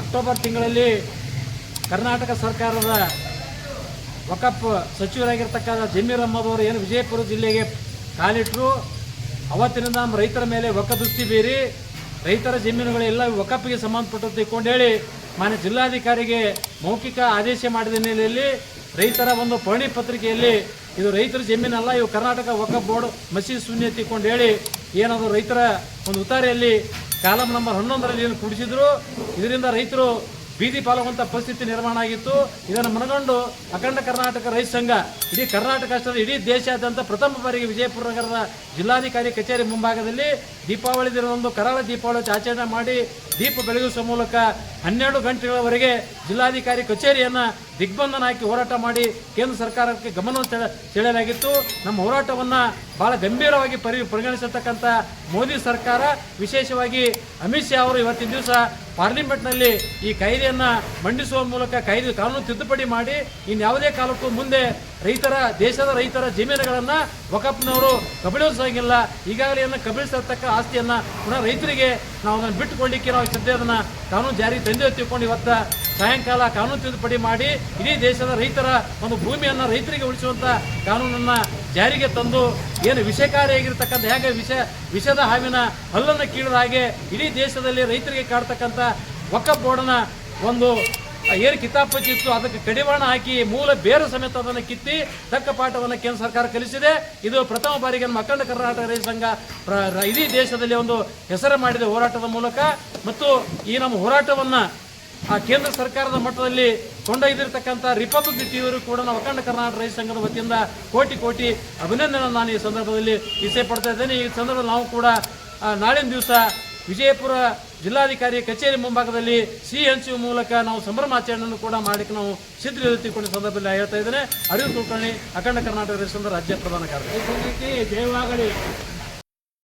October ತಿಂಗಳಲ್ಲಿ ಕರ್ನಾಟಕ ಸರ್ಕಾರದ ವಕಪ್ ಸಚಿವರಾಗಿರ್ತಕ್ಕಂಥ ಜಮೀರ್ ಏನು ವಿಜಯಪುರ ಜಿಲ್ಲೆಗೆ ಕಾಲಿಟ್ಟರು ಅವತ್ತಿನಿಂದ ನಮ್ಮ ರೈತರ ಮೇಲೆ ವಕದೃಷ್ಟಿ ಬೀರಿ, ರೈತರ ಜಮೀನುಗಳೆಲ್ಲ ಒಕಪ್ಪಿಗೆ ಸಂಬಂಧಪಟ್ಟಂತೆ ಹೇಳಿ ಮಾನ್ಯ ಜಿಲ್ಲಾಧಿಕಾರಿಗೆ ಮೌಖಿಕ ಆದೇಶ ಮಾಡಿದ ಹಿನ್ನೆಲೆಯಲ್ಲಿ ರೈತರ ಒಂದು ಪಹಣಿ ಪತ್ರಿಕೆಯಲ್ಲಿ ಇದು ರೈತರ ಜಮೀನಲ್ಲ, ಇವು ಕರ್ನಾಟಕ ವಕಫ್ ಬೋರ್ಡ್ ಮಸೀದ್ ಶೂನ್ಯ ತಿಕ್ಕೊಂಡು ಹೇಳಿ ಏನದು ರೈತರ ಒಂದು ಉತ್ತಾರಿಯಲ್ಲಿ ಕಾಲಂ ನಂಬರ್ ಹನ್ನೊಂದರಲ್ಲಿ ಏನು ಕುಡಿಸಿದ್ರು ಇದರಿಂದ ರೈತರು ಬೀದಿ ಪಾಲುವಂತ ಪರಿಸ್ಥಿತಿ ನಿರ್ಮಾಣ ಆಗಿತ್ತು. ಇದನ್ನು ಮನಗೊಂಡು ಅಖಂಡ ಕರ್ನಾಟಕ ರೈತ ಸಂಘ, ಇಡೀ ಕರ್ನಾಟಕ ಅಷ್ಟರಲ್ಲಿ ಇಡೀ ದೇಶಾದ್ಯಂತ ಪ್ರಥಮ ಬಾರಿಗೆ ವಿಜಯಪುರ ನಗರದ ಜಿಲ್ಲಾಧಿಕಾರಿ ಕಚೇರಿ ಮುಂಭಾಗದಲ್ಲಿ ದೀಪಾವಳಿ ದಿನದಂದು ಕರಾಳ ದೀಪಾವಳಿ ಆಚರಣೆ ಮಾಡಿ ದೀಪ ಬೆಳಗಿಸುವ ಮೂಲಕ ಹನ್ನೆರಡು ಗಂಟೆಗಳವರೆಗೆ ಜಿಲ್ಲಾಧಿಕಾರಿ ಕಚೇರಿಯನ್ನು ದಿಗ್ಬಂಧನ ಹಾಕಿ ಹೋರಾಟ ಮಾಡಿ ಕೇಂದ್ರ ಸರ್ಕಾರಕ್ಕೆ ಸೆಳೆ, ಸೆಳೆಯಲಾಗಿತ್ತು. ನಮ್ಮ ಹೋರಾಟವನ್ನು ಬಹಳ ಗಂಭೀರವಾಗಿ ಪರಿ ಪರಿಗಣಿಸತಕ್ಕಂಥ ಮೋದಿ ಸರ್ಕಾರ, ವಿಶೇಷವಾಗಿ ಅಮಿತ್ ಶಾ ಅವರು ಇವತ್ತಿನ ದಿವಸ ಪಾರ್ಲಿಮೆಂಟ್ನಲ್ಲಿ ಈ ಕಾಯ್ದೆಯನ್ನು ಮಂಡಿಸುವ ಮೂಲಕ ಕಾಯ್ದೆ ಕಾನೂನು ತಿದ್ದುಪಡಿ ಮಾಡಿ ಇನ್ಯಾವುದೇ ಕಾಲಕ್ಕೂ ಮುಂದೆ ರೈತರ, ದೇಶದ ರೈತರ ಜಮೀನುಗಳನ್ನು ಒಕಪ್ಪನವರು ಕಬಳಿಸೋಂಗಿಲ್ಲ. ಈಗಾಗಲೇ ಏನು ಕಬಳಿಸಿರ್ತಕ್ಕ ಆಸ್ತಿಯನ್ನು ಪುನಃ ರೈತರಿಗೆ ನಾವು ಅದನ್ನು ಬಿಟ್ಟುಕೊಳ್ಳಿಕ್ಕೆ ನಾವು ಸದ್ಯ ಅದನ್ನು ಕಾನೂನು ಜಾರಿ ತಂದೆ ತಿಳ್ಕೊಂಡು ಇವತ್ತ ಸಾಯಂಕಾಲ ಕಾನೂನು ತಿದ್ದುಪಡಿ ಮಾಡಿ ಇಡೀ ದೇಶದ ರೈತರ ಒಂದು ಭೂಮಿಯನ್ನು ರೈತರಿಗೆ ಉಳಿಸುವಂಥ ಕಾನೂನನ್ನು ಜಾರಿಗೆ ತಂದು ಏನು ವಿಷಕಾರಿಯಾಗಿರ್ತಕ್ಕಂಥ, ಹೇಗೆ ವಿಷ, ವಿಷದ ಹಾವಿನ ಹಲ್ಲನ್ನು ಕೀಳದ ಹಾಗೆ ಇಡೀ ದೇಶದಲ್ಲಿ ರೈತರಿಗೆ ಕಾಡ್ತಕ್ಕಂಥ ಒಕ್ಕ ಬೋರ್ಡನ ಒಂದು, ಏನು ಕಿತಾಪಚ್ಚಿತ್ತು ಅದಕ್ಕೆ ಕಡಿವಾಣ ಹಾಕಿ ಮೂಲ ಬೇರು ಸಮೇತ ಅದನ್ನು ಕಿತ್ತಿ ತಕ್ಕ ಪಾಠವನ್ನು ಕೇಂದ್ರ ಸರ್ಕಾರ ಕಲಿಸಿದೆ. ಇದು ಪ್ರಥಮ ಬಾರಿಗೆ ನಮ್ಮ ಅಖಂಡ ಕರ್ನಾಟಕ ರೈತ ಸಂಘ ಇಡೀ ದೇಶದಲ್ಲಿ ಒಂದು ಹೆಸರು ಮಾಡಿದ ಹೋರಾಟದ ಮೂಲಕ. ಮತ್ತು ಈ ನಮ್ಮ ಹೋರಾಟವನ್ನು ಆ ಕೇಂದ್ರ ಸರ್ಕಾರದ ಮಟ್ಟದಲ್ಲಿ ಕೊಂಡೊಯ್ದಿರ್ತಕ್ಕಂಥ ರಿಪಬ್ಲಿಕ್ ಟಿವಿಯವರು ಕೂಡ ನಾವು ಅಖಂಡ ಕರ್ನಾಟಕ ರೈತ ಸಂಘದ ವತಿಯಿಂದ ಕೋಟಿ ಕೋಟಿ ಅಭಿನಂದನೆ ನಾನು ಈ ಸಂದರ್ಭದಲ್ಲಿ ಇಸೆ ಪಡ್ತಾ ಇದ್ದೇನೆ. ಈ ಸಂದರ್ಭದಲ್ಲಿ ನಾವು ಕೂಡ ನಾಳಿನ ದಿವಸ ವಿಜಯಪುರ ಜಿಲ್ಲಾಧಿಕಾರಿ ಕಚೇರಿ ಮುಂಭಾಗದಲ್ಲಿ ಸಿಹಿ ಹಂಚುವ ಮೂಲಕ ನಾವು ಸಂಭ್ರಮಾಚರಣೆಯನ್ನು ಕೂಡ ಮಾಡಲಿಕ್ಕೆ ನಾವು ಸಿದ್ಧ ತಿಳ್ಕೊಂಡ ಸಂದರ್ಭದಲ್ಲಿ ಹೇಳ್ತಾ ಇದ್ದೇನೆ. ಅರಿವು ಕುಲಕರ್ಣಿ ಅಖಂಡ ಕರ್ನಾಟಕ ರೈತ ಸಂಘದ ರಾಜ್ಯ ಪ್ರಧಾನ ಕಾರ್ಯದರ್ಶಿ. ಜಯವಾಗಲಿ.